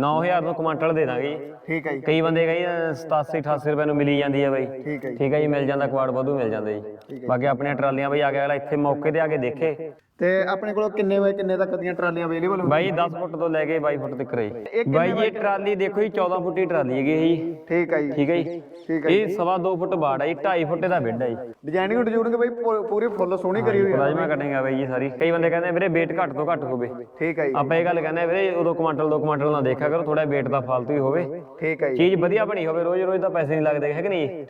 9000 ਨੂੰ ਕੁਆਂਟਲ ਦੇ ਦਾਂਗੇ ਜੀ। ਠੀਕ ਹੈ ਜੀ। ਕਈ ਬੰਦੇ ਕਹੀ 87 88 ਰੁਪਏ ਨੂੰ ਮਿਲੀ ਜਾਂਦੀ ਹੈ ਬਾਈ। ਠੀਕ ਹੈ ਜੀ। ਮਿਲ ਜਾਂਦਾ ਕੁਆੜ ਵਧੂ ਮਿਲ ਜਾਂਦਾ ਜੀ। ਬਾਕੀ ਆਪਣੀਆਂ ਟਰਾਲੀਆਂ ਬਈ ਆ ਗਿਆ ਅਗਲਾ ਇੱਥੇ ਮੌਕੇ ਤੇ ਆ ਕੇ ਦੇਖੇ। ਤੇ ਆਪਣੇ ਕੋਲ ਕਿੰਨੇ ਵਜੇ ਕਿੰਨੇ ਤੱਕ ਦੀਆਂ ਟਰਾਲੀਆਂ ਅਵੇਲੇਬਲ ਬਾਈ 10 ਫੁੱਟ ਤੋਂ ਲੈ ਕੇ 22 ਫੁੱਟ ਤੱਕ ਰਹੀ। ਬਾਈ ਇਹ ਟਰਾਲੀ ਦੇਖੋ ਜੀ 14 ਫੁੱਟ ਦੀ ਟਰਾਲੀ ਹੈਗੀ ਇਹ ਜੀ। ਠੀਕ ਹੈ ਜੀ। ਠੀਕ ਹੈ ਜੀ। ਠੀਕ ਹੈ ਇਹ ਸਵਾ 2 ਫੁੱਟ ਬਾੜ ਹੈ ਜੀ 2.5 ਫੁੱਟ ਦਾ ਬੈੱਡ ਹੈ ਜੀ। ਡਿਜ਼ਾਈਨਿੰਗ ਡਿਜ਼ਾਈਨਿੰਗ ਬਈ ਪੂਰੀ ਫੁੱਲ ਸੋਹਣੀ ਕਰੀ ਹੋਈ ਹੈ ਪਲਾਜ਼ਮਾ ਕਟਿੰਗ ਆ ਬਾਈ ਜੀ ਸਾਰੀ। ਕਈ ਬੰਦੇ ਕਹਿੰਦੇ ਵੀਰੇ weight ਘੱਟ ਤੋਂ ਘੱਟ ਹੋਵੇ। ਠੀਕ ਹੈ ਜੀ। ਆਪਾਂ ਇਹ ਗੱਲ ਕਹਿੰਦੇ ਵੀਰੇ ਉਦੋਂ ਕੁਆਂਟਲ ਦੋ ਕੁਆਂਟਲ ਨਾ ਦੇਖਿਆ ਕਰੋ ਥੋੜਾ weight ਦਾ ਫਾਲਤੂ ਹੀ ਹੋਵੇ। ਠੀਕ ਹੈ ਜੀ। ਚੀਜ਼ ਵਧੀਆ ਬਣੀ ਹੋਵੇ ਰੋਜ਼ ਰੋਜ਼ ਤਾਂ ਪੈਸੇ ਨਹੀਂ ਲੱਗਦੇ ਹੈ ਕਿ ਨਹੀਂ?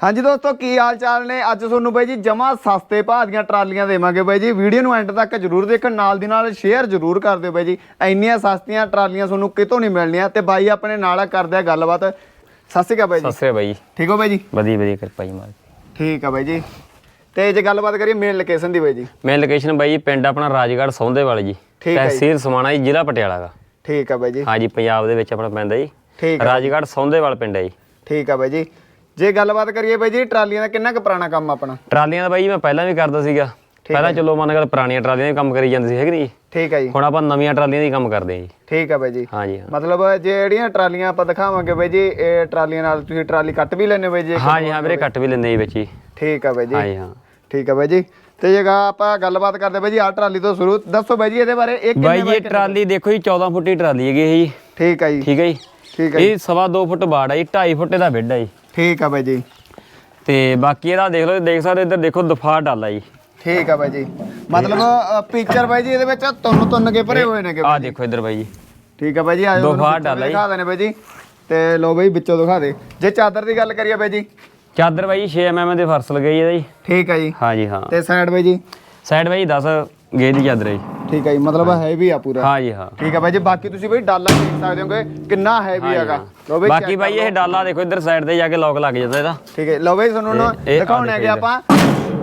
ਹਾਂਜੀ ਦੋਸਤੋ ਕੀ ਹਾਲ ਚਾਲ ਨੇ? ਅੱਜ ਤੁਹਾਨੂੰ ਬਾਈ ਜੀ ਜਮਾ ਸਸਤੇ ਭਾਅ ਦੀਆਂ ਟਰਾਲੀਆਂ ਦੇਵਾਂਗੇ ਬਾਈ ਜੀ। ਵੀਡੀਓ ਨੂੰ ਐਂਡ ਤੱਕ ਜਰੂਰ ਦੇਖਣ ਨਾਲ ਦੀ ਨਾਲ ਸ਼ੇਅਰ ਜਰੂਰ ਕਰ ਦਿਓ ਬਾਈ ਜੀ। ਇੰਨੀਆਂ ਸਸਤੀਆਂ ਟਰਾਲੀਆਂ ਤੁਹਾਨੂੰ ਕਿਤੋਂ ਨਹੀਂ ਮਿਲਣੀਆਂ ਤੇ ਬਾਈ ਆਪਣੇ ਨਾਲ ਕਰਦੇ ਆ ਗੱਲਬਾਤ। ਸਤਿ ਸ਼੍ਰੀ ਅਕਾਲ ਬਾਈ ਜੀ। ਸਤਿ ਸ੍ਰੀ ਅਕਾਲ ਬਾਈ ਜੀ। ਠੀਕ ਹੋ ਬਾਈ ਜੀ? ਵਧੀਆ ਵਧੀਆ ਕਿਰਪਾ ਜੀ ਮਾਰ ਠੀਕ ਆ ਬਾਈ ਜੀ। ਤੇ ਜੇ ਗੱਲਬਾਤ ਕਰੀਏ ਮੇਨ ਲੋਕੇਸ਼ਨ ਦੀ ਬਾਈ ਜੀ। ਮੇਨ ਲੋਕੇਸ਼ਨ ਬਾਈ ਪਿੰਡ ਆਪਣਾ ਰਾਜਗੜ੍ਹ ਸੌਂਦੇਵਾਲ ਜੀ। ਹੈ। ਤਹਿਸੀਲ ਸਮਾਣਾ ਜੀ ਜ਼ਿਲ੍ਹਾ ਪਟਿਆਲਾ ਦਾ। ਠੀਕ ਆ ਬਾਈ ਜੀ। ਹਾਂ ਜੀ ਪੰਜਾਬ ਦੇ ਵਿੱਚ ਆਪਣਾ ਪੈਂਦਾ ਜੀ। ਠੀਕ ਰਾਜਗੜ੍ਹ ਸੌਂਦੇਵਾਲ ਪਿੰਡ ਹੈ ਜੀ। ਠੀਕ ਆ ਬਾਈ ਜੀ। ਜੇ ਗੱਲਬਾਤ ਕਰੀਏ ਬਾਈ ਜੀ ਟਰਾਲੀਆਂ ਦਾ ਕਿੰਨਾ ਕੁ ਪੁਰਾਣਾ ਕੰਮ ਆਪਣਾ? ਟਰਾਲੀਆਂ ਦਾ ਬਾਈ ਜੀ ਮੈਂ ਪਹਿਲਾਂ ਵੀ ਕਰਦਾ ਸੀਗਾ। ਪਹਿਲਾਂ ਚਲੋ ਮੰਨ ਗੱਲ ਪੁਰਾਣੀਆਂ ਟਰਾਲੀਆਂ ਦੇ ਕੰਮ ਕਰੀ ਜਾਂਦੇ ਸੀ ਹੈ ਕਿ ਨਹੀਂ? ਜੀ? ਠੀਕ ਆ ਜੀ। ਹੁਣ ਆਪਾਂ ਨਵੀਆਂ ਟਰਾਲੀਆਂ ਦੀ ਕੰਮ ਕਰਦੇ ਹਾਂ ਜੀ। ਠੀਕ ਆ ਬਾਈ ਜੀ। ਹਾਂ ਜੀ ਹਾਂ। ਮਤਲਬ ਜਿਹੜੀਆਂ ਟਰਾਲੀਆਂ ਆਪਾਂ ਦਿਖਾਵਾਂਗੇ ਬਾਈ ਜੀ ਇਹ ਟਰਾਲੀਆਂ ਨਾਲ ਤੁਸੀਂ ਟਰਾਲੀ ਕੱਟ ਵੀ ਲੈਣੇ ਬਾਈ ਜੀ ਹਾਂ ਜੀ ਹਾਂ ਵੀਰੇ ਕੱਟ ਵੀ ਲੈਂਦੇ ਜੀ ਵਿੱਚ ਜੀ ਠੀਕ ਆ ਬਾਈ ਜੀ। ਹਾਂ ਜੀ ਹਾਂ। ਠੀਕ ਆ ਬਾਈ ਜੀ। ਤੇ ਜੇਗਾ ਆਪਾਂ ਗੱਲਬਾਤ ਕਰਦੇ ਬਾਈ ਜੀ ਆਹ ਟਰਾਲੀ ਤੋਂ ਸ਼ੁਰੂ ਦੱਸੋ ਬਾਈ ਜੀ ਇਹਦੇ ਬਾਰੇ ਇਹ ਬਾਈ ਕਿੰਨੇ ਜੀ ਇਹ ਟਰਾਲੀ ਦੇਖੋ ਜੀ 14 ਫੁੱਟ ਦੀ ਟਰਾਲੀ ਹੈਗੀ ਇਹ ਜੀ। ਠੀਕ ਆ ਜੀ। ਠੀਕ ਹੈ ਜੀ। ਠੀਕ ਆ ਇਹ ਸਵਾ 2 ਫੁੱਟ ਬਾੜ ਹੈ ਜੀ 2.5 ਫੁੱਟ ਦਾ ਬੈੱਡ ਹੈ ਜੀ। ਠੀਕ ਆ ਬਾਈ ਜੀ। ਤੇ ਬਾਕੀ ਇਹਦਾ ਦੇਖ ਲਓ ਦੇਖ ਸਕਦੇ ਇੱਧਰ ਦੇਖੋ ਦਫਾ ਡਾਲਾ ਜੀ। ਠੀਕ ਆ ਬਾਈ ਜੀ। ਮਤਲਬ ਪਿਕਚਰ ਬਾਈ ਜੀ ਇਹਦੇ ਵਿੱਚ ਤੁੰਨ ਤੁੰਨ ਕੇ ਭਰੇ ਹੋਏ ਨੇਗੇ ਆਹ ਦੇਖੋ ਇੱਧਰ ਬਾਈ ਜੀ। ਠੀਕ ਆ ਬਾਈ ਜੀ ਆਜੋ ਦੋ ਫਾੜ ਡਾਲਾ ਜੀ। ਦਿਖਾ ਦੇਣੇ ਬਾਈ ਜੀ। ਤੇ ਲੋ ਬਾਈ ਵਿੱਚੋਂ ਦਿਖਾ ਦੇ। ਜੇ ਚਾਦਰ ਦੀ ਗੱਲ ਕਰੀਏ ਬਾਈ ਜੀ। ਚਾਦਰ ਬਾਈ 6 mm ਦੇ ਫਰਸ ਲਗਾਈ ਇਹਦਾ ਜੀ। ਠੀਕ ਆ ਜੀ। ਹਾਂ ਜੀ ਹਾਂ। ਤੇ ਸਾਈਡ ਬਾਈ ਜੀ। ਸਾਈਡ ਬਾਈ 10 ਗੇ ਦੀ ਚਾਦਰ ਹੈ ਜੀ। ਠੀਕ ਆ ਜੀ ਮਤਲਬ ਹੈਵੀ ਆ ਪੂਰਾ। ਹਾਂ ਜੀ ਹਾਂ। ਠੀਕ ਆ ਬਾਈ ਜੀ ਬਾਕੀ ਤੁਸੀਂ ਬਾਈ ਡਾਲਾ ਦੇਖ ਸਕਦੇ ਹੋਗੇ ਕਿੰਨਾ ਹੈਵੀ ਹੈਗਾ। ਲੋ ਬਾਈ ਬਾਕੀ ਬਾਈ ਇਹ ਡਾਲਾ ਦੇਖੋ ਇੱਧਰ ਸਾਈਡ ਤੇ ਜਾ ਕੇ ਲੋਕ ਲੱਗ ਜਾਂਦਾ ਇਹਦਾ। ਠੀਕ ਹੈ ਲੋ ਬਾਈ ਤੁਹਾਨੂੰ ਨਾ ਦਿਖਾਉਣਾ ਹੈਗਾ ਆਪਾਂ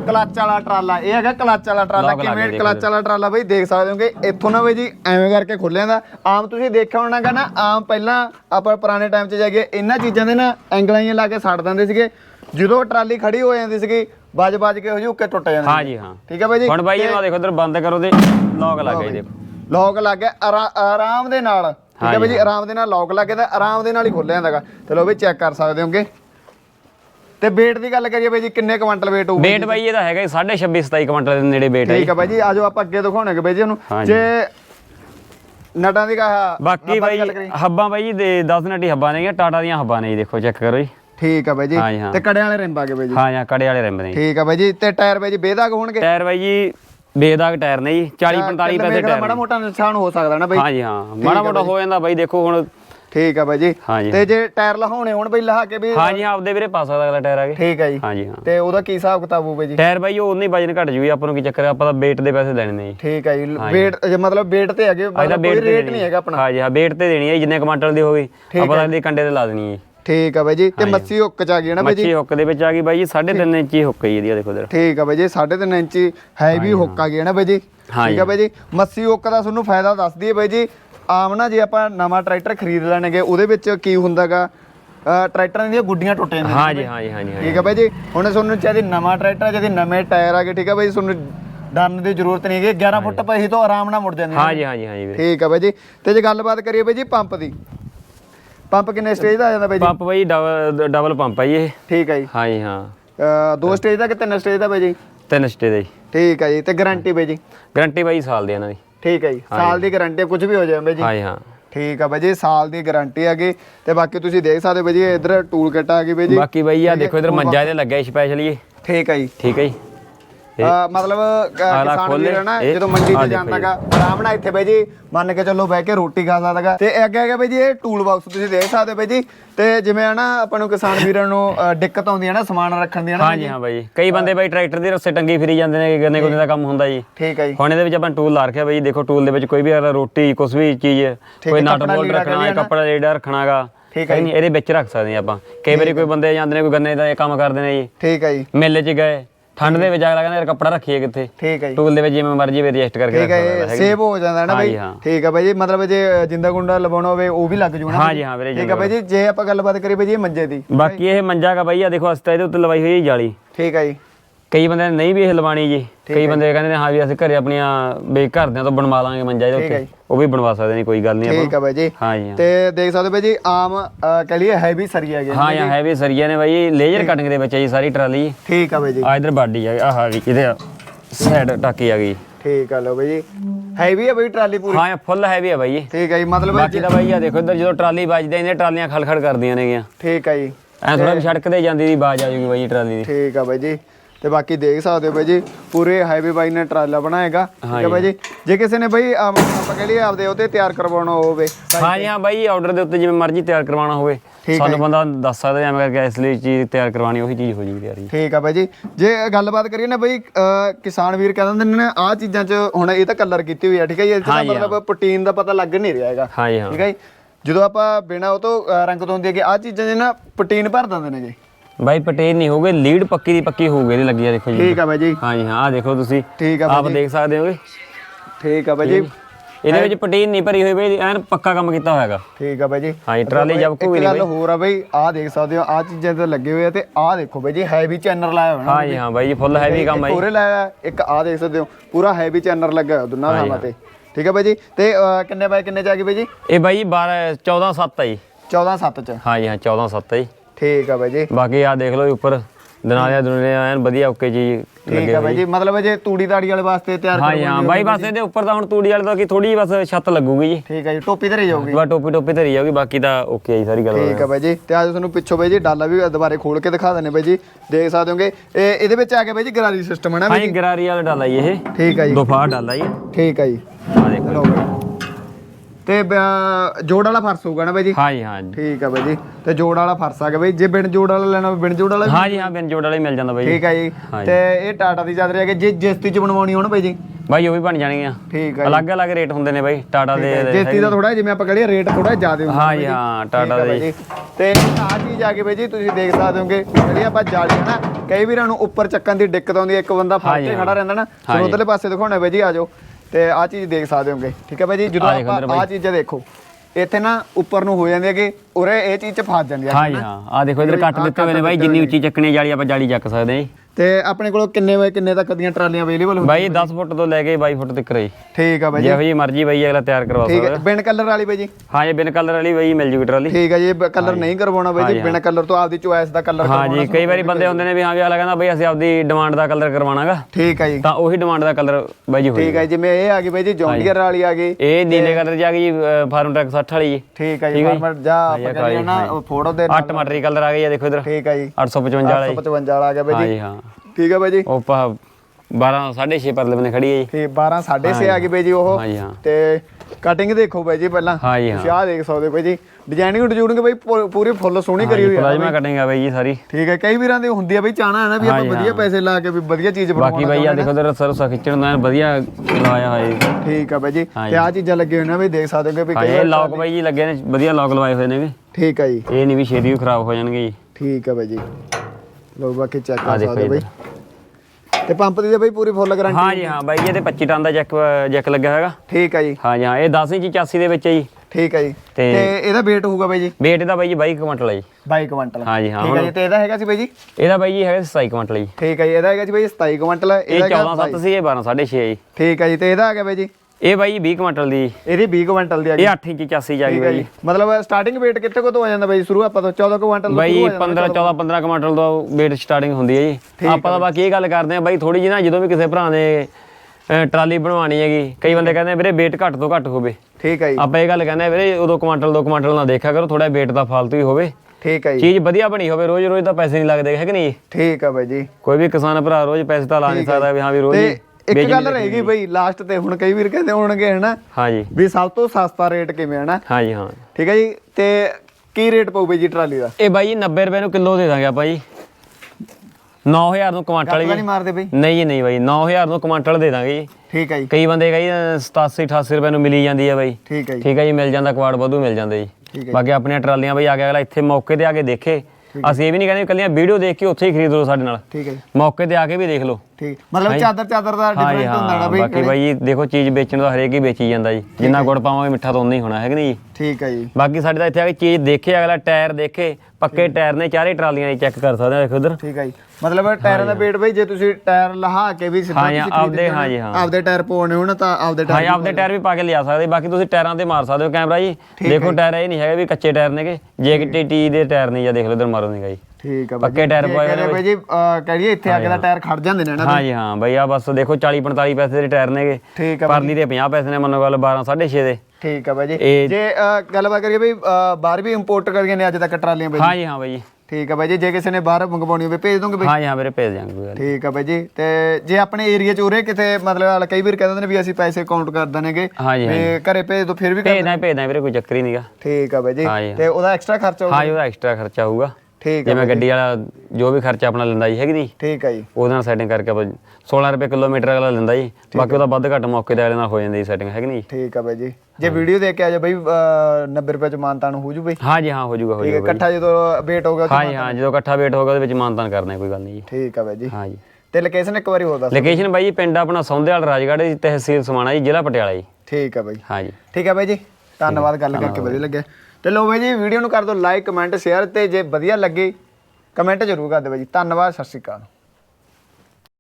ਕਲੱਚ ਵਾਲਾ ਟਰਾਲਾ। ਇਹ ਹੈਗਾ ਕਲੱਚ ਵਾਲਾ ਟਰਾਲਾ। ਕੇ ਕਿਵੇਂ ਕਲੱਚ ਵਾਲਾ ਟਰਾਲਾ ਬਾਈ ਦੇਖ ਸਕਦੇ ਹੋਗੇ ਇੱਥੋਂ ਨਾ ਬਾਈ ਜੀ ਐਵੇਂ ਕਰਕੇ ਖੁੱਲਿਆ ਦਾ ਆਮ ਤੁਸੀਂ ਦੇਖਿਆ ਹੋਣਾਗਾ ਨਾ ਆਮ ਪਹਿਲਾਂ ਆਪਾਂ ਪੁਰਾਣੇ ਟਾਈਮ 'ਚ ਜਾਈਏ ਇਹਨਾਂ ਚੀਜ਼ਾਂ ਦੇ ਨਾ ਐਂਗਲਾਂ ਜਿਹੀਆਂ ਲਾ ਕੇ ਛੱਡ ਦਿੰਦੇ ਸੀਗੇ। ਜਦੋਂ ਟਰਾਲੀ ਖੜੀ ਹੋ ਜਾਂਦੀ ਸੀਗੀ ਵੱਜ ਵੱਜ ਕੇ ਹਜੂਕੇ ਟੁੱਟ ਜਾਂਦੇ ਹਾਂ ਜੀ ਹਾਂ। ਠੀਕ ਹੈ ਬਾਈ ਜੀ? ਹੁਣ ਬਾਈ ਇਹਨੂੰ ਦੇਖੋ ਇੱਧਰ ਬੰਦ ਕਰੋ ਤੇ ਲੋਕ ਲੱਗ ਗਏ ਦੇਖੋ। ਲੌਕ ਲੱਗ ਗਿਆ ਆਰਾ- ਆਰਾਮ ਦੇ ਨਾਲ। ਠੀਕ ਹੈ ਬਾਈ ਜੀ ਆਰਾਮ ਦੇ ਨਾਲ ਲੌਕ ਲੱਗ ਗਿਆ ਤਾਂ ਆਰਾਮ ਦੇ ਨਾਲ ਹੀ ਖੁੱਲਿਆ ਜਾਂਦਾਗਾ। ਚਲੋ ਬਾਈ ਚੈੱਕ ਕਰ ਸਕਦੇ ਹੋਗੇ। ਤੇ weight ਦੀ ਗੱਲ ਕਰੀਏ ਬਾਈ ਜੀ ਕਿੰਨੇ ਕੁਇੰਟਲ weight ਹੋਊਗਾ weight ਬਾਈ ਇਹਦਾ ਹੈਗਾ 26 27 ਕੁਇੰਟਲ ਦੇ ਨੇੜੇ weight ਹੈ ਠੀਕ ਆ ਬਾਈ ਜੀ ਆਜੋ ਆਪਾਂ ਅੱਗੇ ਦਿਖਾਉਣਗੇ ਬਾਈ ਜੀ ਉਹਨੂੰ। ਹਾਂਜੀ। ਜੇ ਨਟਾਂ ਦੀ ਕਹਾ ਬਾਕੀ ਬਾਈ ਹੱਬਾਂ ਬਾਈ ਜੀ ਦੇ 10 ਨਟੀ ਹੱਬਾਂ ਨੇਗੀਆਂ ਟਾਟਾ ਦੀਆਂ ਹੱਬਾਂ ਨੇ ਜੀ ਦੇਖੋ ਚੈੱਕ ਕਰੋ ਜੀ। ਠੀਕ ਆ ਬਾਈ ਜੀ। ਹਾਂ। ਤੇ ਕੜਿਆਂ ਵਾਲੇ ਰਿੰਬ ਆ ਗਏ ਬਾਈ ਜੀ। ਹਾਂ ਜਾਂ ਕੜੇ ਵਾਲੇ ਰਿੰਬ ਨੇ ਜੀ। ਠੀਕ ਆ ਬਾਈ ਜੀ ਤੇ ਟਾਇਰ ਬਾਈ ਜੀ ਬੇਦਾਗ ਹੋਣਗੇ? ਟਾਇਰ ਬਾਈ ਜੀ ਬੇਦਾਗ ਟਾਇਰ ਨੇ ਜੀ 40 45 ਮੇਰੇ ਪੈਸੇ ਖਿਆਲ ਟਾਇਰ ਮਾੜਾ ਨੇ। ਮੋਟਾ ਨਿਸ਼ਾਨ ਹੋ ਸਕਦਾ ਨਾ ਬਾਈ। ਹਾਂ ਜੀ ਹਾਂ ਮਾੜਾ ਮੋਟਾ ਹੋ ਜਾਂਦਾ ਬਾਈ ਦੇਖੋ ਹੁਣ। ਠੀਕ ਆ ਬਾਈ ਜੀ। ਹਾਂ ਜੀ ਤੇ ਜੇ ਟਾਇਰ ਲਹਾਉਣੇ ਹੋਣ ਬਾਈ ਲਹਾ ਕੇ ਵੀ ਹਾਂ ਜੀ ਹਾਂ ਆਪਦੇ ਵੀਰੇ ਪਾ ਸਕਦਾ ਅਗਲਾ ਟਾਇਰ ਆ ਕੇ। ਠੀਕ ਆ ਜੀ। ਹਾਂ ਜੀ ਹਾਂ। ਤੇ ਉਹਦਾ ਕੀ ਹਿਸਾਬ ਕਿਤਾਬ ਹੋਊ ਬਾਈ ਜੀ? ਟਾਇਰ ਬਾਈ ਉਹ ਉਨੀ ਵਜਨ ਘਟ ਜੂਗੀ ਆਪਾਂ ਨੂੰ ਕੀ ਚੱਕਰ ਆ, ਆਪਾਂ ਤਾਂ weight ਦੇ ਪੈਸੇ ਦੇਣੇ ਨੇ ਜੀ। ਠੀਕ ਆ ਜੀ weight ਜੇ ਮਤਲਬ weight ਤੇ ਹੈਗੇ ਮਤਲਬ weight ਕੋਈ ਤੇ ਰੇਟ ਦੇਣੀ ਨਹੀਂ ਹੈਗਾ ਆਪਣਾ। ਹਾਂ ਜੀ ਹਾਂ weight ਤੇ ਦੇਣੀ ਹੈ ਜੀ, ਜਿੰਨੇ ਕੁਆਂਟਲ ਦੀ ਹੋਗੀ ਆਪਾਂ ਤਾਂ ਇਹਦੇ ਕੰਡੇ ਤੇ ਲਾ ਦੇਣੀ ਹੈ ਜੀ। ਠੀਕ ਆ ਬਾਈ ਜੀ ਤੇ ਮੱਛੀ ਹੁੱਕ ਚ ਆ ਗਈ ਨਾ ਬਾਈ ਜੀ? ਮੱਛੀ ਹੁੱਕ ਦੇ ਵਿੱਚ ਆ ਗਈ ਬਾਈ ਜੀ 3.5 ਇੰਚੀ ਹੁੱਕ ਹੈ ਇਹਦੀ ਦੇਖੋ ਇਧਰ। ਠੀਕ ਆ ਬਾਈ ਜੀ 3.5 ਇੰਚੀ ਹੈਵੀ ਹੁੱਕ ਆ ਗਈ ਹੈ ਨਾ ਬਾਈ ਜੀ? ਹਾਂ ਠੀਕ ਆ ਬਾਈ ਜੀ ਮੱਸੀ ਹੁੱਕ ਦਾ ਤੁਹਾਨੂੰ ਫਾਇਦਾ ਦੱਸ ਦਈਏ ਬਾਈ ਜੀ ਆਮ ਨਾ ਜੇ ਆਪਾਂ ਨਵਾਂ ਟਰੈਕਟਰ ਖਰੀਦ ਲੈਣਗੇ ਉਹਦੇ ਵਿੱਚ ਕੀ ਹੁੰਦਾਗਾ? ਟਰੈਕਟਰਾਂ ਦੀਆਂ ਗੁੱਡੀਆਂ ਟੁੱਟ ਜਾਂਦੀਆਂ ਹਾਂ ਜੀ ਹਾਂ ਜੀ ਹਾਂ ਜੀ ਹਾਂ ਜੀ। ਠੀਕ ਆ ਬਾਈ ਜੀ ਹੁਣ ਤੁਹਾਨੂੰ ਚਾਹੀਦੀ ਨਵਾਂ ਟਰੈਕਟਰ ਜਿਹਦੇ ਨਵੇਂ ਟਾਇਰ ਆ ਗਏ ਠੀਕ ਆ ਬਾਈ ਤੁਹਾਨੂੰ ਡਰਨ ਦੀ ਜ਼ਰੂਰ ਨਹੀਂ ਹੈਗੀ 11 ਫੁੱਟ ਪਈ ਤੋਂ ਆਰਾਮ ਨਾਲ ਮੁੜ ਜਾਂਦੀ ਹਾਂ ਜੀ ਹਾਂ ਜੀ ਹਾਂ ਜੀ ਵੀਰੇ। ਠੀਕ ਆ ਬਾਈ ਜੀ ਤੇ ਜੇ ਗੱਲਬਾਤ ਕਰੀਏ ਬਾਈ ਜੀ ਪੰਪ ਦੀ ਪੰਪ ਕਿੰਨੇ ਸਟੇਜ ਦਾ ਆ ਜਾਂਦਾ ਬਾਈ ਜੀ? ਪੰਪ ਬਾਈ ਡਬਲ ਡਬਲ ਪੰਪ ਹੈ ਜੀ ਇਹ। ਠੀਕ ਆ ਜੀ। ਹਾਂ ਜੀ ਹਾਂ। ਦੋ ਸਟੇਜ ਦਾ ਕਿ ਤਿੰਨ ਸਟੇਜ ਦਾ ਬਾਈ ਜੀ? ਤਿੰਨ ਸਟੇ ਦੇ ਜੀ। ਠੀਕ ਆ ਜੀ ਤੇ ਗਾਰੰਟੀ ਬਾਈ ਜੀ? ਗਾਰੰਟੀ ਬਾਈ ਸਾਲ ਦੀ ਇਹਨਾਂ ਦੀ। ਠੀਕ ਹੈ ਜੀ ਸਾਲ ਦੀ ਗਾਰੰਟੀ ਕੁਝ ਵੀ ਹੋ ਜਾਵੇ ਬਾਈ ਜੀ। ਹਾਂ ਜੀ ਹਾਂ। ਠੀਕ ਆ ਬਾਈ ਜੀ ਸਾਲ ਦੀ ਗਾਰੰਟੀ ਹੈਗੀ। ਤੇ ਬਾਕੀ ਤੁਸੀਂ ਦੇਖ ਸਕਦੇ ਬਾਈ ਜੀ ਇਧਰ ਟੂਲ ਕਿੱਟ ਆ ਗਈ ਬਾਈ ਜੀ। ਬਾਕੀ ਬਾਈ ਆ ਦੇਖੋ ਇਧਰ ਮੰਜਾ ਇਹਦੇ ਲੱਗਿਆ ਸਪੈਸ਼ਲੀ ਇਹ। ਠੀਕ ਹੈ ਜੀ। ਠੀਕ ਹੈ ਜੀ। ਮਤਲਬ ਕਿਸਾਨ ਵੀਰ ਹੈ ਨਾ ਜਦੋਂ ਮੰਡੀ ਤੇ ਜਾਂਦਾਗਾ ਆਰਾਮ ਨਾਲ ਇੱਥੇ ਬਾਈ ਜੀ ਮੰਨ ਕੇ ਚੱਲੋ ਬਹਿ ਕੇ ਰੋਟੀ ਖਾ ਸਕਦਾਗਾ ਤੇ ਅੱਗੇ ਹੈਗਾ ਬਾਈ ਜੀ ਇਹ ਟੂਲ ਬਾਕਸ ਤੁਸੀਂ ਦੇਖ ਸਕਦੇ ਹੋ ਬਾਈ ਜੀ। ਤੇ ਜਿਵੇਂ ਆ ਨਾ ਆਪਾਂ ਨੂੰ ਕਿਸਾਨ ਵੀਰਾਂ ਨੂੰ ਦਿੱਕਤ ਆਉਂਦੀ ਹੈ ਨਾ ਸਮਾਨ ਰੱਖਣ ਦੀ ਹੈ ਨਾ ਹਾਂ ਜੀ ਹਾਂ ਬਾਈ। ਕਈ ਬੰਦੇ ਬਾਈ ਟਰੈਕਟਰ ਦੇ ਰੱਸੇ ਟੰਗੀ ਫਿਰੀ ਜਾਂਦੇ ਨੇ ਗੰਨੇ ਗੁੰਨੇ ਦਾ ਕੰਮ ਹੁੰਦਾ ਜੀ। ਠੀਕ ਹੈ ਜੀ। ਹੁਣ ਇਹਦੇ ਵਿੱਚ ਆਪਾਂ ਟੂਲ ਲਾ ਰੱਖਿਆ ਬਾਈ ਦੇਖੋ ਟੂਲ ਦੇ ਵਿੱਚ ਕੋਈ ਵੀ ਰੋਟੀ ਕੁਝ ਵੀ ਚੀਜ਼ ਕੋਈ ਨਟ ਬੋਲਟ ਰੱਖਣਾ ਹੈ। ਕੱਪੜਾ ਲੀੜਾ ਰੱਖਣਾਗਾ। ਠੀਕ ਹੈ ਨਹੀਂ? ਇਹਦੇ ਵਿੱਚ ਰੱਖ ਸਕਦੇ ਹਾਂ ਆਪਾਂ। ਕਈ ਵਾਰੀ ਕੋਈ ਬੰਦੇ ਜਾਂਦੇ ਨੇ ਕੋਈ ਗੰਨੇ ਦਾ ਇਹ ਕੰਮ ਕਰਦੇ ਨੇ ਜੀ। ਠੀਕ ਹੈ ਜੀ। ਮੇਲੇ 'ਚ ਗਏ ਠੰਡ ਦੇ ਵਿੱਚ ਅਗਲਾ ਕਹਿੰਦਾ ਯਾਰ ਕੱਪੜਾ ਰੱਖੀਏ ਕਿੱਥੇ? ਠੀਕ ਹੈ ਜੀ। ਟੂਲ ਦੇ ਵਿੱਚ ਜਿਵੇਂ ਮਰਜ਼ੀ ਵੀ ਐਡਜਸਟ ਕਰਕੇ ਠੀਕ ਹੈ ਸੇਵ ਹੋ ਜਾਂਦਾ ਨਾ ਬਾਈ। ਠੀਕ ਹੈ ਬਾਈ ਜੀ ਮਤਲਬ ਜੇ ਜਿੰਦਾ ਗੁੰਡਾ ਲਵਾਉਣਾ ਹੋਵੇ ਉਹ ਵੀ ਲੱਗ ਨਾ ਹਾਂ ਜੀ ਹਾਂ ਵੀਰੇ ਠੀਕ ਹੈ ਬਾਈ ਜੀ ਜੇ ਆਪਾਂ ਗੱਲਬਾਤ ਕਰੀਏ ਬਾਈ ਜੀ ਮੰਜੇ ਦੀ। ਬਾਕੀ ਇਹ ਮੰਜਾ ਕਾ ਬਾਈ ਆ ਦੇਖੋ ਅਸਤਾ ਇਹਦੇ ਉੱਤੇ ਲਵਾਈ ਹੋਈ ਹੈ ਜਾਲੀ। ਠੀਕ ਹੈ ਜੀ। ਕਈ ਬੰਦੇ ਨੇ ਨਹੀਂ ਵੀ ਇਹ ਲਵਾਣੀ ਜੀ। ਕਈ ਬੰਦੇ ਕਹਿੰਦੇ ਨੇ ਹਾਂ ਵੀ ਅਸੀਂ ਘਰੇ ਆਪਣੀਆਂ ਬੇ ਘਰਦਿਆਂ ਤੋਂ ਬਣਵਾ ਲਾਂਗੇ ਮੰਜਾ ਇਹਦੇ ਹੈ ਉੱਤੇ। ਉਹ ਵੀ ਬਣਵਾ ਸਕਦੇ ਨੇ ਕੋਈ ਗੱਲ ਨਹੀਂ ਠੀਕ ਆ ਬਾਈ ਜੀ। ਹਾਂ ਜੀ ਹਾਂ। ਤੇ ਦੇਖ ਸਕਦੇ ਹੋ ਬਾਈ ਜੀ ਆਮ ਕਹਿ ਲਈਏ ਹੈਵੀ ਸਰੀ ਹੈਗੇ ਹਾਂ ਯਾ ਹੈਵੀ ਸਰੀਆ ਨੇ ਬਾਈ ਲੇਜ਼ਰ ਕਟਿੰਗ ਦੇ ਵਿੱਚ ਹੈ ਜੀ ਸਾਰੀ ਟਰਾਲੀ। ਠੀਕ ਆ ਬਾਈ ਜੀ। ਆ ਇਧਰ ਬਾਡੀ ਆ ਆਹ ਵੀ ਇਹਦੇ ਸਾਈਡ ਟਾਕੀ ਆ ਗਈ। ਠੀਕ ਆ ਲਓ ਬਾਈ ਜੀ। ਹੈਵੀ ਆ ਬਾਈ ਟਰਾਲੀ ਪੂਰੀ? ਹਾਂ ਫੁੱਲ ਹੈਵੀ ਆ ਬਾਈ ਠੀਕ ਆ ਜੀ ਮਤਲਬ ਬਾਕੀ ਤਾਂ ਬਾਈ ਆ ਦੇਖੋ ਇਧਰ ਜਦੋਂ ਟਰਾਲੀ ਵੱਜਦੇ ਇਹਨੇ ਟਰਾਲੀਆਂ ਖਲਖੜ ਕਰਦੀਆਂ ਨੇਗੀਆਂ। ਠੀਕ ਆ ਜੀ। ਐ ਥੋੜਾ ਵੀ ਸੜਕ ਤੇ ਜਾਂਦੀ ਦੀ ਆਵਾਜ਼ ਆ ਜੂਗੀ ਬਾਈ ਟਰਾਲੀ ਦੀ। ਠੀਕ ਆ ਬਾਈ ਜੀ। ਤੇ ਬਾਕੀ ਦੇਖ ਸਕਦੇ ਹੋ ਬਾਈ ਜੀ ਪੂਰੇ ਹਾਈਵੇ ਬਾਈ ਨੇ ਟਰਾਲਾ ਬਣਾਏਗਾ। ਠੀਕ ਆ ਬਾਈ ਜੀ। ਜੇ ਕਿਸੇ ਨੇ ਬਾਈ ਆਮ- ਆਪਾਂ ਕਹਿ ਲਈਏ ਆਪਦੇ ਉਹਤੇ ਤਿਆਰ ਕਰਵਾਉਣਾ ਹੋਵੇ। ਹਾਂ ਜੀ ਹਾਂ ਬਾਈ ਆਰਡਰ ਦੇ ਉੱਤੇ ਜਿਵੇਂ ਮਰਜ਼ੀ ਤਿਆਰ ਕਰਵਾਉਣਾ ਹੋਵੇ। ਸਾਨੂੰ ਬੰਦਾ ਦੱਸ ਸਕਦਾ ਐਵੇਂ ਕਰਕੇ ਇਸ ਲਈ ਚੀਜ਼ ਤਿਆਰ ਕਰਵਾਉਣੀ ਉਹੀ ਚੀਜ਼ ਹੋ ਜੂਗੀ ਤਿਆਰੀ। ਠੀਕ ਆ ਬਾਈ ਜੀ। ਜੇ ਗੱਲਬਾਤ ਕਰੀਏ ਨਾ ਬਾਈ ਕਿਸਾਨ ਵੀਰ ਕਹਿ ਦਿੰਦੇ ਨੇ ਆਹ ਚੀਜ਼ਾਂ 'ਚ ਹੁਣ ਇਹ ਤਾਂ ਕਲਰ ਕੀਤੀ ਹੋਈ ਆ ਠੀਕ ਹੈ ਜੀ? ਇਹ 'ਚ ਤਾਂ ਮਤਲਬ ਪ੍ਰੋਟੀਨ ਦਾ ਪਤਾ ਲੱਗ ਨਹੀਂ ਰਿਹਾ ਹੈਗਾ। ਹਾਂ ਜੀ ਹਾਂ। ਠੀਕ ਹੈ ਜੀ? ਜਦੋਂ ਆਪਾਂ ਬਿਨਾ ਉਹ ਤੋਂ ਰੰਗ ਤੋਂ ਹੁੰਦੀ ਹੈ ਕਿ ਆਹ ਚੀਜ਼ਾਂ 'ਚ ਨਾ ਪ੍ਰੋਟੀਨ ਭਰ ਦਿੰਦੇ ਨੇ ਜੀ। ਬਾਈ ਪਟੇਲ ਨਹੀਂ ਹੋਗੇ ਲੀਡ ਪੱਕੀ ਦੀ ਪੱਕੀ ਹੋਊਗੀ ਇਹਦੀ ਲੱਗੀ ਆ ਦੇਖੋ ਜੀ। ਠੀਕ ਆ ਬਾਈ ਜੀ। ਹਾਂ ਜੀ ਹਾਂ ਆ ਦੇਖੋ ਤੁਸੀਂ। ਠੀਕ ਆ ਆਪ ਬਾਈ ਜੀ। ਦੇਖ ਸਕਦੇ ਹੋਗੇ? ਠੀਕ ਆ ਬਾਈ ਜੀ। ਇਹਦੇ ਵਿੱਚ ਪਟੇਲ ਨਹੀਂ ਭਰੀ ਹੋਈ ਬਈ ਐਨ ਪੱਕਾ ਕੰਮ ਕੀਤਾ ਹੋਇਆਗਾ ਠੀਕ ਆ ਬਾਈ ਜੀ। ਹਾਂ ਜੀ ਟਰਾਲੀ ਜਬ ਇੱਕ ਗੱਲ ਹੋਰ ਆ ਬਾਈ ਆਹ ਦੇਖ ਸਕਦੇ ਹੋ ਆਹ ਚੀਜ਼ਾਂ ਤੇ ਲੱਗੇ ਹੋਏ ਆ ਤੇ ਆਹ ਦੇਖੋ ਬਾਈ ਜੀ ਹੈਵੀ ਚੈਨਲ ਲਾਇਆ ਹੋਇਆ ਨਾ ਹਾਂ ਜੀ ਹਾਂ ਬਾਈ ਜੀ ਫੁੱਲ ਹੈਵੀ ਕੰਮ ਇੱਕ ਜੀ। ਉਰੇ ਲਾਇਆ ਹੋਇਆ, ਇੱਕ ਆਹ ਦੇਖ ਸਕਦੇ ਹੋ ਪੂਰਾ ਹੈਵੀ ਚੈਨਲ ਲੱਗਾ ਹੋਇਆ ਦੋਨਾਂ ਥਾਵਾਂ ਤੇ। ਠੀਕ ਆ ਬਾਈ ਜੀ ਤੇ ਅਹ, ਕਿੰਨੇ ਬਾਈ ਕਿੰਨੇ ਚ ਆ ਗਈ ਬਾਈ ਜੀ? ਇਹ ਬਾਈ ਜੀ 12 14 7 ਹੈ ਜੀ। 14 7 ਚ। ਹਾਂ ਜੀ ਹਾਂ 14 7 ਹੈ ਜੀ। ਠੀਕ ਆ ਬਾਈ ਜੀ। ਬਾਕੀ ਆ ਦੇਖ ਲਓ ਜੀ ਉੱਪਰ ਦਨਾਲਿਆ ਦੁਨੀਆ ਐਨ ਵਧੀਆ ਓਕੇ ਜੀ ਠੀਕ ਆ ਬਾਈ ਜੀ ਮਤਲਬ ਜੇ ਤੂੜੀ ਤਾੜੀ ਵਾਲੇ ਵਾਸਤੇ ਤਿਆਰ ਹਾਂ ਹਾਂ ਬਾਈ ਬਸ ਇਹਦੇ ਉੱਪਰ ਤਾਂ ਹੁਣ ਤੂੜੀ ਵਾਲੇ ਤੋਂ ਕੀ ਥੋੜੀ ਬਸ ਛੱਤ ਲੱਗੂਗੀ ਜੀ। ਠੀਕ ਆ ਜੀ ਟੋਪੀ ਧਰੀ ਜਾਊਗੀ। ਬਾ ਟੋਪੀ ਟੋਪੀ ਧਰੀ ਜਾਊਗੀ ਬਾਕੀ ਤਾਂ ਓਕੇ ਜੀ ਸਾਰੀ ਗੱਲ ਠੀਕ ਆ ਬਾਈ ਜੀ ਤੇ ਅੱਜ ਤੁਹਾਨੂੰ ਪਿੱਛੋਂ ਬਾਈ ਜੀ ਡਾਲਾ ਵੀ ਦੁਬਾਰੇ ਖੋਲ ਕੇ ਦਿਖਾ ਦਿੰਨੇ ਬਾਈ ਜੀ ਦੇਖ ਸਕਦੇ ਹੋਗੇ। ਇਹ ਇਹਦੇ ਵਿੱਚ ਆ ਗਿਆ ਬਾਈ ਜੀ ਗਰਾਰੀ ਸਿਸਟਮ ਹੈ ਨਾ ਬਾਈ ਜੀ ਗਰਾਰੀ ਵਾਲਾ ਡਾਲਾ ਜੀ ਇਹ। ਠੀਕ ਆ ਜੀ। ਦੋ ਫਾੜ ਡਾਲਾ ਜੀ। ਠੀਕ ਆ ਜੀ। ਆ ਦੇਖੋ। ਤੇ ਬ- ਜੋੜ ਵਾਲਾ ਫਰਸ ਹੋਊਗਾ ਨਾ ਬਾਈ ਜੀ? ਹਾਂ ਜੀ ਹਾਂ ਜੀ। ਠੀਕ ਆ ਬਾਈ ਜੀ। ਤੇ ਜੋੜ ਵਾਲਾ ਫਰਸ ਆ ਗਿਆ ਬਾਈ। ਜੇ ਬਿਨ ਜੋੜ ਵਾਲਾ ਲੈਣਾ ਹੋਵੇ ਬਿਨ ਜੋੜ ਵਾਲਾ ਵੀ? ਹਾਂ ਜੀ ਹਾਂ ਬਿਨ ਜੋੜ ਵਾਲਾ ਹੀ ਮਿਲ ਜਾਂਦਾ ਬਾਈ ਠੀਕ ਆ ਜੀ। ਤੇ ਇਹ ਟਾਟਾ ਦੀ ਚਾਦਰ ਹੈ ਕਿ ਜੇ ਜਿਸਤੀ ਚ ਬਣਵਾਉਣੀ ਹੋਣ ਬਾਈ ਜੀ? ਬਾਈ ਉਹ ਵੀ ਬਣ ਜਾਣਗੀਆਂ। ਠੀਕ ਆ ਜੀ। ਅਲੱਗ ਅਲੱਗ ਰੇਟ ਹੁੰਦੇ ਨੇ ਬਾਈ ਟਾਟਾ ਦੇ ਜਿਸਤੀ ਦਾ ਥੋੜਾ ਜਿਵੇਂ ਆਪਾਂ ਕਹੀਏ ਰੇਟ ਥੋੜਾ ਜ਼ਿਆਦਾ ਹੁੰਦਾ ਹਾਂ ਜੀ। ਹਾਂ ਟਾਟਾ ਠੀਕ ਆ ਬਾਈ ਦੇ ਜੀ। ਤੇ ਆਹ ਚੀਜ਼ ਆ ਗਈ ਬਾਈ ਜੀ ਤੁਸੀਂ ਦੇਖ ਸਕਦੇ ਹੋਗੇ ਜਿਹੜੀ ਆਪਾਂ ਜਾਲੀ ਹੈ ਨਾ ਕਈ ਵੀਰਾਂ ਨੂੰ ਉੱਪਰ ਚੱਕਣ ਦੀ ਦਿੱਕਤ ਆਉਂਦੀ ਹੈ। ਇੱਕ ਬੰਦਾ ਫੜ ਕੇ ਖੜਾ ਰਹਿੰਦਾ ਨਾ ਫਿਰ ਉਧਰਲੇ ਪਾਸੇ ਦਿਖਾਉਣਾ ਬਾਈ ਜੀ ਆ ਜਾਓ। ਤੇ ਆਹ ਚੀਜ਼ ਦੇਖ ਸਕਦੇ ਹੋਗੇ। ਠੀਕ ਹੈ ਬਾਈ ਜੀ ਜਦੋਂ ਆਹ ਦੇਖੋ ਆਪਾਂ ਆਹ ਚੀਜ਼ਾਂ ਦੇਖੋ ਇੱਥੇ ਨਾ ਉੱਪਰ ਨੂੰ ਹੋ ਜਾਂਦੀ ਹੈ ਕਿ ਉਰੇ ਇਹ ਚੀਜ਼ ਚ ਫਸ ਜਾਂਦੀ ਹੈ ਹਾਂ ਜੀ ਹਾਂ। ਆ ਦੇਖੋ ਇਧਰ ਕੱਟ ਦਿੱਤੇ ਹੋਏ ਨੇ ਬਾਈ ਜਿੰਨੀ ਉੱਚੀ ਚੱਕਣੀ ਜਾਲੀ ਆਪਾਂ ਜਾਲੀ ਚੱਕ ਸਕਦੇ ਹਾਂ ਜੀ। ਤੇ ਆਪਣੇ ਕੋਲ ਕਿੰਨੇ ਬਾਈ ਕਿੰਨੇ ਤੱਕ ਦੀਆਂ ਟਰਾਲੀਆਂ ਅਵੇਲੇਬਲ ਹੁੰਦੀਆਂ ਬਾਈ 10 ਫੁੱਟ ਤੋਂ ਲੈ ਕੇ 22 ਫੁੱਟ ਤੱਕ ਰਹੀ। ਠੀਕ ਆ ਬਾਈ ਜੀ। ਜਿਹੋ ਜੀ ਮਰਜ਼ੀ ਬਾਈ ਅਗਲਾ ਤਿਆਰ ਕਰਵਾ ਠੀਕ ਸਕਦਾ। ਹੈ ਬਿਨ ਕਲਰ ਵਾਲੀ ਬਾਈ ਜੀ? ਹਾਂ ਜੀ ਬਿਨ ਕਲਰ ਵਾਲੀ ਬਾਈ ਮਿਲ ਜੂਗੀ ਟਰਾਲੀ। ਠੀਕ ਹੈ ਜੀ ਕਲਰ ਨਹੀਂ ਕਰਵਾਉਣਾ ਬਾਈ ਜੀ ਬਿਨ ਕਲਰ ਤੋਂ ਆਪਦੀ ਚੁਆਇਸ ਦਾ ਕਲਰ ਹਾਂ ਜੀ ਕਈ ਵਾਰੀ ਬੰਦੇ ਹੁੰਦੇ ਨੇ ਵੀ ਹਾਂ ਵੀ ਅਗਲਾ ਕਹਿੰਦਾ ਬਈ ਅਸੀਂ ਆਪਦੀ ਡਿਮਾਂਡ ਦਾ ਕਲਰ ਕਰਵਾਉਣਾਗਾ। ਠੀਕ ਹੈ ਜੀ। ਤਾਂ ਉਹੀ ਡਿਮਾਂਡ ਦਾ ਕਲਰ ਬਾਈ ਜੀ ਹੋਈ ਠੀਕ ਹੈ ਜਿਵੇਂ ਇਹ ਆ ਗਈ ਬਾਈ ਜੀ ਜੌਂਡੀਅਰ ਵਾਲੀ ਆ ਗਈ। ਇਹ ਨੀਲੇ ਕਲਰ ਚ ਆ ਗਈ ਫਾਰਮ ਟਰੈਕ 60 ਵਾਲੀ ਜੀ। ਠੀਕ ਹੈ ਜੀ ਫਾਰਮਰ ਜਾ ਆਪਾਂ ਕਹਿੰਦੇ ਨਾ ਫੋਟੋ ਦੇ ਅੱਟ ਮਟਰੀ ਕਲਰ ਆ ਗਈ ਆ ਦੇਖੋ ਇਧਰ। ਠੀਕ ਹੈ ਜੀ। 855 ਵਾਲਾ ਜੀ। 155 ਵਾਲਾ ਆ ਗਿਆ ਬਾਈ ਜੀ ਹਾਂ। ਠੀਕ ਹੈ ਬਾਈ ਜੀ? ਉਹ ਪਾ 12 6.5 ਪਰਲੇ ਬੰਨੇ ਖੜੀ ਹੈ ਜੀ। ਠੀਕ 12 6.5 ਆ ਗਈ ਬਾਈ ਜੀ ਉਹ। ਹਾਂ। ਤੇ ਕਟਿੰਗ ਦੇਖੋ ਬਾਈ ਜੀ ਪਹਿਲਾਂ। ਹਾਂ ਜੀ ਹਾਂ। ਤੁਸੀਂ ਆਹ ਦੇਖ ਸਕਦੇ ਹੋ ਬਾਈ ਜੀ। ਡਿਜ਼ਾਈਨਿੰਗ ਡਿਜ਼ਾਈਨਿੰਗ ਬਾਈ ਪੂ- ਪੂਰੀ ਫੁੱਲ ਸੋਹਣੀ ਕਰੀ ਹੋਈ ਆ ਪਲਾਜ਼ਮਾ ਕਟਿੰਗ ਆ ਬਾਈ ਜੀ ਸਾਰੀ। ਠੀਕ ਹੈ ਕਈ ਵੀਰਾਂ ਦੇ ਹੁੰਦੀ ਆ ਬਈ ਚਾਹਣਾ ਹੈ ਨਾ ਵੀ ਆਪਾਂ ਵਧੀਆ ਪੈਸੇ ਲਾ ਕੇ ਵੀ ਵਧੀਆ ਚੀਜ਼ ਬਾਕੀ ਬਣਾਉਣਾ ਬਾਈ ਆ ਦੇਖੋ ਇਧਰ ਸਰਸਾ ਖਿੱਚਣ ਦਾ ਐਨ ਵਧੀਆ ਲਵਾਇਆ ਹੋਇਆ ਜੀ। ਠੀਕ ਆ ਬਾਈ ਜੀ। ਤੇ ਆ ਚੀਜ਼ਾਂ ਲੱਗੇ ਹੋਏ ਨੇ ਵੀ ਦੇਖ ਸਕਦੇ ਹੋ ਵੀ ਹਾਂ ਕਈ ਇਹ ਲੌਕ ਬਾਈ ਜੀ ਲੱਗੇ ਨੇ ਵਧੀਆ ਲੌਕ ਲਵਾਏ ਹੋਏ ਨੇਗੇ ਠੀਕ ਆ ਜੀ। ਇਹ ਨਹੀਂ ਵੀ ਛੇਤੀ ਖਰਾਬ ਹੋ ਜਾਣਗੇ ਜੀ। ਠੀਕ ਆ ਬਾਈ ਜੀ। ਲੋ ਬਾਕੀ ਚੈੱਕ ਕਰ ਦੇਖੋ ਸਕਦੇ ਹੋ ਬਾਈ। ਤੇ ਪੰਪ ਦੀ ਤਾਂ ਬਾਈ ਪੂਰੀ ਫੁੱਲ ਗਾਰੰਟੀ ਹਾਂ ਜੀ ਹਾਂ। ਬਾਈ ਜੀ ਇਹਦੇ 25 ਟਨ ਦਾ ਜੈਕ ਜੈਕ ਲੱਗਿਆ ਹੋਏਗਾ ਠੀਕ ਆ ਜੀ। ਹਾਂ ਜੀ ਹਾਂ ਇਹ 10 ਇੰਚ 84 ਦੇ ਵਿੱਚ ਹੈ ਜੀ। ਠੀਕ ਆ ਜੀ। ਤੇ- ਇਹਦਾ weight ਹੋਊਗਾ ਬਾਈ ਜੀ? weight ਇਹਦਾ ਬਾਈ ਜੀ 22 ਕੁਇੰਟਲ ਹੈ ਜੀ। 22 ਕੁਇੰਟਲ। ਹਾਂ ਜੀ ਹਾਂ ਠੀਕ ਆ ਜੀ ਤੇ ਇਹਦਾ ਹੈਗਾ ਸੀ ਬਾਈ ਜੀ? ਇਹਦਾ ਬਾਈ ਜੀ ਹੈਗਾ 27 ਕੁਇੰਟਲ ਜੀ। ਠੀਕ ਆ ਜੀ ਇਹਦਾ ਹੈਗਾ ਸੀ ਬਾਈ 27 ਕੁਇੰਟਲ। ਇਹ ਇਹਦਾ ਹੈਗਾ 14 7 ਸੀ ਇਹ 12 6.5 ਹੈ ਜੀ। ਠੀਕ ਆ ਜੀ ਤੇ ਇਹਦਾ ਆ ਗਿਆ ਬਾਈ ਜੀ? ਇਹ ਬਾਈ 20 ਕੁਇੰਟਲ ਦੀ। ਇਹਦੀ 20 ਕੁਇੰਟਲ ਦੀ ਆ ਗਈ। ਇਹ 8 ਇੰਚ 84 ਜਾ ਗਈ ਬਾਈ। ਮਤਲਬ ਸਟਾਰਟਿੰਗ weight ਕਿੱਥੇ ਕੋ ਤੋਂ ਆ ਜਾਂਦਾ ਬਾਈ? ਸ਼ੁਰੂ ਆਪਾਂ ਤੋਂ 14 ਕੁਇੰਟਲ ਤੋਂ ਬਾਈ ਸ਼ੁਰੂ ਹੋ ਜਾਂਦਾ 15 14 15 ਕੁਇੰਟਲ। ਤੋਂ weight ਸਟਾਰਟਿੰਗ ਹੁੰਦੀ ਹੈ ਜੀ। ਆਪਾਂ ਤਾਂ ਬਾਕੀ ਇਹ ਗੱਲ ਕਰਦੇ ਆ ਬਾਈ ਥੋੜੀ ਜਿਹੀ ਨਾ ਜਦੋਂ ਵੀ ਕਿਸੇ ਭਰਾ ਨੇ ਟਰਾਲੀ ਬਣਵਾਣੀ ਹੈਗੀ ਕਈ ਬੰਦੇ ਕਹਿੰਦੇ ਵੀਰੇ weight ਘੱਟ ਤੋਂ ਘੱਟ ਹੋਵੇ। ਠੀਕ ਆ ਜੀ। ਆਪਾਂ ਇਹ ਗੱਲ ਕਹਿੰਦੇ ਆ ਵੀਰੇ ਉਦੋਂ ਕੁਇੰਟਲ ਦੋ ਕੁਇੰਟਲ ਨਾ ਦੇਖਿਆ ਕਰੋ ਥੋੜਾ weight ਦਾ ਫਾਲਤੂ ਹੀ ਹੋਵੇ। ਠੀਕ ਆ ਜੀ। ਚੀਜ਼ ਵਧੀਆ ਬਣੀ ਹੋਵੇ ਰੋਜ਼ ਰੋਜ਼ ਤਾਂ ਪੈਸੇ ਨਹੀਂ ਲੱਗਦੇ ਹੈ ਕਿ ਨਹੀਂ? ਠੀਕ ਆ ਬਾਈ ਜੀ। ਕੋਈ ਵੀ ਕਿਸਾਨ ਭਰਾ ਰੋਜ਼ ਪੈਸੇ ਤਾਂ ਲਾ ਨਹੀਂ ਸਕਦਾ ਵੀ ਹਾਂ ਵੀ ਰੋਜ਼ ਹੀ ਇੱਕ ਗੱਲ ਰਹੇਗੀ ਬਈ ਲਾਸਟ ਤੇ ਹੁਣ ਕਈ ਵੀਰ ਕਹਿੰਦੇ ਹੋਣਗੇ ਹਨਾ? ਹਾਂ ਜੀ ਵੀ ਸਭ ਤੋਂ ਸਸਤਾ ਰੇਟ ਕਿਵੇਂ ਹਨਾ? ਹਾਂ ਜੀ ਹਾਂ। ਠੀਕ ਹੈ ਜੀ ਤੇ ਕੀ ਰੇਟ ਪਊ ਜੀ ਟਰਾਲੀ ਦਾ? ਇਹ ਬਾਈ ਜੀ 90 ਰੁਪਏ ਨੂੰ ਕਿਲੋ ਦੇ ਦਾਂਗੇ ਆਪਾਂ ਜੀ। 9000 ਨੂੰ ਕੁਇੰਟਲ ਪਤਾ ਜੀ। ਨਹੀਂ ਮਾਰਦੇ ਬਈ। ਨਹੀਂ ਜੀ ਨਹੀਂ ਬਾਈ 9000 ਨੂੰ ਕੁਇੰਟਲ ਦੇ ਦਾਂਗੇ ਜੀ। ਠੀਕ ਹੈ ਜੀ। ਕਈ ਬੰਦੇ ਕਹੀ 87 88 ਰੁਪਏ ਨੂੰ ਮਿਲੀ ਜਾਂਦੀ ਹੈ ਬਾਈ। ਠੀਕ ਹੈ ਜੀ। ਠੀਕ ਹੈ ਜੀ ਮਿਲ ਜਾਂਦਾ ਕੁਆੜ ਵਧੂ ਮਿਲ ਜਾਂਦੇ ਜੀ। ਬਾਕੀ ਆਪਣੀਆਂ ਟਰਾਲੀਆਂ ਬਈ ਆ ਗਿਆ ਅਗਲਾ ਇੱਥੇ ਮੌਕੇ ਤੇ ਆ ਕੇ ਦੇਖੇ। ਅਸੀਂ ਇਹ ਵੀ ਨਹੀਂ ਕਹਿੰਦੇ ਕੱਲੀਆਂ ਵੀਡੀਓ ਦੇਖ ਕੇ ਉੱਥੇ ਹੀ ਖਰੀਦ ਲਓ ਸਾਡੇ ਨਾਲ। ਠੀਕ ਹੈ ਜੀ। ਮੌਕੇ ਤੇ ਆ ਕੇ ਵੀ ਦੇਖ ਲਓ। ਠੀਕ। ਮਤਲਬ ਚਾਦਰ ਚਾਦਰ ਦਾ ਡਿਫਰੈਂਟ ਹੁੰਦਾ ਨਾ ਬਈ ਬਾਕੀ ਬਾਈ ਜੀ ਦੇਖੋ ਚੀਜ਼ ਵੇਚਣ ਦਾ ਹਰੇਕ ਹੀ ਵੇਚੀ ਜਾਂਦਾ ਜੀ। ਜਿੰਨਾ ਗੁੜ ਪਾਵਾਂਗੇ ਮਿੱਠਾ ਤਾਂ ਉਨਾ ਹੀ ਹੋਣਾ ਹੈ ਕਿ ਨਹੀਂ ਜੀ? ਠੀਕ ਹੈ ਜੀ। ਬਾਕੀ ਸਾਡੇ ਤਾਂ ਇੱਥੇ ਆ ਕੇ ਚੀਜ਼ ਦੇਖੇ ਅਗਲਾ ਟਾਇਰ ਦੇਖੇ ਪੱਕੇ ਟਾਇਰ ਨੇ ਚਾਰੇ ਟਰਾਲੀਆਂ ਦੀ ਚੈੱਕ ਕਰ ਸਕਦੇ ਆ ਦੇਖੋ ਉਧਰ ਠੀਕ ਹੈ ਜੀ। ਮਤਲਬ ਟਾਇਰਾਂ ਦਾ weight ਬਈ ਜੇ ਤੁਸੀਂ ਟਾਇਰ ਲਹਾ ਕੇ ਵੀ ਸਿੱਧਾ ਹਾਂ ਜੀ, ਤੁਸੀਂ ਆਪਦੇ- ਖਰੀਦਦੇ ਹੋ ਨਾ, ਜੀ, ਹਾਂ। ਆਪਦੇ ਟਾਇਰ ਪਾਉਣੇ ਹੋਣ ਤਾਂ ਆਪਦੇ ਹਾਂ ਟਾਇਰ ਆਪਦੇ ਟਾਇਰ ਵੀ ਪਾ ਕੇ ਲਿਆ ਸਕਦੇ। ਬਾਕੀ ਤੁਸੀਂ ਟਾਇਰਾਂ ਤੇ ਮਾਰ ਸਕਦੇ ਹੋ ਕੈਮਰਾ ਜੀ। ਦੇਖੋ ਟਾਇਰ ਇਹ ਨਹੀਂ ਹੈਗਾ ਵੀ ਕੱਚੇ ਟਾਇਰ ਨੇਗੇ। ਜੇ ਕਿ ਟੀ ਦੇ ਟਾਇਰ ਨਹੀਂ ਜਾਂ ਦੇਖ ਲਓ ਇਧਰ ਮਾਰੋ ਨਹੀਂ ਜੀ। ਠੀਕ ਆ ਬਾਈ ਪੱਕੇ ਟਾਇਰ ਪਾਏ ਕਹਿੰਦੇ ਬਈ ਜੀ ਅਹ, ਇੱਥੇ ਆ ਕੇ ਦਾ ਟਾਇਰ ਖੜ ਜਾਂਦੇ ਨੇ ਨਾ ਹਾਂ ਜੀ। ਹਾਂ ਬਈ ਆ ਬਸ ਦੇਖੋ 40 45 ਪੈਸੇ ਦੇ ਟਾਇਰ ਨੇਗੇ। ਠੀਕ ਆ ਪਰਲੀ ਦੇ 50 ਪੈਸੇ ਨੇ ਮੰਨੋ ਗੱਲ 12 6.5 ਦੇ। ਠੀਕ ਆ ਬਾਈ ਜੀ। ਇਹ- ਜੇ ਅਹ, ਗੱਲਬਾਤ ਕਰੀਏ ਬਈ ਅਹ, ਬਾਹਰ ਵੀ ਇੰਪੋਰਟ ਕਰੀਆਂ ਨੇ ਅੱਜ ਤੱਕ ਟਰਾਲੀਆਂ ਬਈ ਹਾਂ ਜੀ ਹਾਂ ਬਈ ਜੀ। ਠੀਕ ਆ ਬਾਈ ਜੀ ਜੇ ਕਿਸੇ ਨੇ ਬਾਹਰ ਮੰਗਵਾਉਣੀ ਹੋਵੇ ਭੇਜ ਦੋਗੇ ਬਈ? ਹਾਂ ਜੀ ਹਾਂ ਵੀਰੇ ਭੇਜ ਦਿਆਂਗੇ ਕੋਈ ਗੱਲ ਨੀ। ਠੀਕ ਆ ਬਾਈ ਜੀ ਤੇ ਜੇ ਆਪਣੇ ਏਰੀਆ 'ਚ ਉਰੇ ਕਿਤੇ ਮਤਲਬ ਕਈ ਵਾਰ ਕਹਿ ਦਿੰਦੇ ਨੇ ਵੀ ਅਸੀਂ ਪੈਸੇ ਕਾਊਂਟ ਕਰ ਦਨੇਗੇ ਹਾਂ ਜੀ ਹਾਂ ਜੀ। ਤੇ ਘਰੇ ਭੇਜ ਦੋ ਫਿਰ ਵੀ ਕਰ- ਭੇਜ ਦਾਂ ਭੇਜ ਦਾਂ ਵੀਰੇ ਕੋਈ ਚੱਕਰ ਹੀ ਨਹੀਂਗਾ ਠੀਕ ਆ ਬਾਈ ਜੀ ਹਾਂ ਤੇ ਉਹਦਾ ਐਕਸਟਰਾ ਖਰਚਾ ਹੋਊਗਾ? ਹਾਂ ਜੀ ਉਹਦਾ ਐਕਸਟਰਾ ਖਰਚਾ ਹੋਊਗਾ। ਠੀਕ ਆ ਜਿਵੇਂ ਗੱਡੀ ਵਾਲਾ ਜੋ ਵੀ ਖਰਚਾ ਆਪਣਾ ਲੈਂਦਾ ਜੀ ਹੈਗੀ ਨਹੀਂ ਠੀਕ ਆ ਜੀ। ਉਹਦੇ ਨਾਲ ਸੈਟਿੰਗ ਕਰਕੇ ਆਪਾਂ 16 ਰੁਪਏ ਕਿਲੋਮੀਟਰ ਅਗਲਾ ਲੈਂਦਾ ਜੀ। ਬਾਕੀ ਉਹਦਾ ਵੱਧ ਘੱਟ ਮੌਕੇ ਤੇ ਅਗਲੇ ਨਾਲ ਹੋ ਜਾਂਦੀ ਜੀ ਸੈਟਿੰਗ ਹੈਗੀ ਨਹੀਂ ਠੀਕ ਆ ਬਾਈ ਜੀ। ਜੇ ਵੀਡੀਓ ਦੇਖ ਕੇ ਆ ਜਾ ਬਈ ਅਹ, 90 ਰੁਪਏ ਚ ਮਾਨਤਾਨ ਹੋ ਜੂ ਬਈ। ਹਾਂ ਜੀ ਹਾਂ ਹੋ ਜਾਊਗਾ ਹੋ ਠੀਕ ਹੈ ਜਾਊਗਾ ਇਕੱਠਾ ਜਦੋਂ ਵੇਟ ਹੋਗਾ ਹਾਂ ਜੀ ਹਾਂ ਜਦੋਂ ਇਕੱਠਾ ਵੇਟ ਹੋਗਾ ਉਹਦੇ ਵਿੱਚ ਮਾਨਤਾਨ ਕਰਨਾ ਕੋਈ ਗੱਲ ਨਹੀਂ ਜੀ। ਠੀਕ ਆ ਬਾਈ ਜੀ। ਹਾਂ ਜੀ। ਤੇ ਲੋਕੇਸ਼ਨ ਇੱਕ ਵਾਰੀ ਹੋਰ ਦੱਸ ਲੋਕੇਸ਼ਨ ਬਾਈ ਜੀ ਪਿੰਡ ਆਪਣਾ ਸੌਂਦੇਵਾਲ ਰਾਜਗੜ੍ਹ ਜੀ ਤਹਿਸੀਲ ਸਮਾਣਾ ਜੀ ਜ਼ਿਲ੍ਹਾ ਪਟਿਆਲਾ ਜੀ। ਠੀਕ ਆ ਬਾਈ। ਹਾਂ ਜੀ। ਠੀਕ ਆ ਬਾਈ ਜੀ। ਧੰਨਵਾਦ ਗੱਲ ਕਰਕੇ ਵਧੀਆ ਲੱਗਿਆ। ਤੇ ਲੋ ਬਾਈ ਜੀ ਵੀਡੀਓ ਨੂੰ ਕਰ ਦਿਓ ਲਾਈਕ ਕਮੈਂਟ ਸ਼ੇਅਰ ਤੇ ਜੇ ਵਧੀਆ ਲੱਗੇ ਕਮੈਂਟ ਜ਼ਰੂਰ ਕਰ ਦਿਓ ਬਾਈ ਜੀ। ਧੰਨਵਾਦ, ਸਤਿ ਸ਼੍ਰੀ ਅਕਾਲ।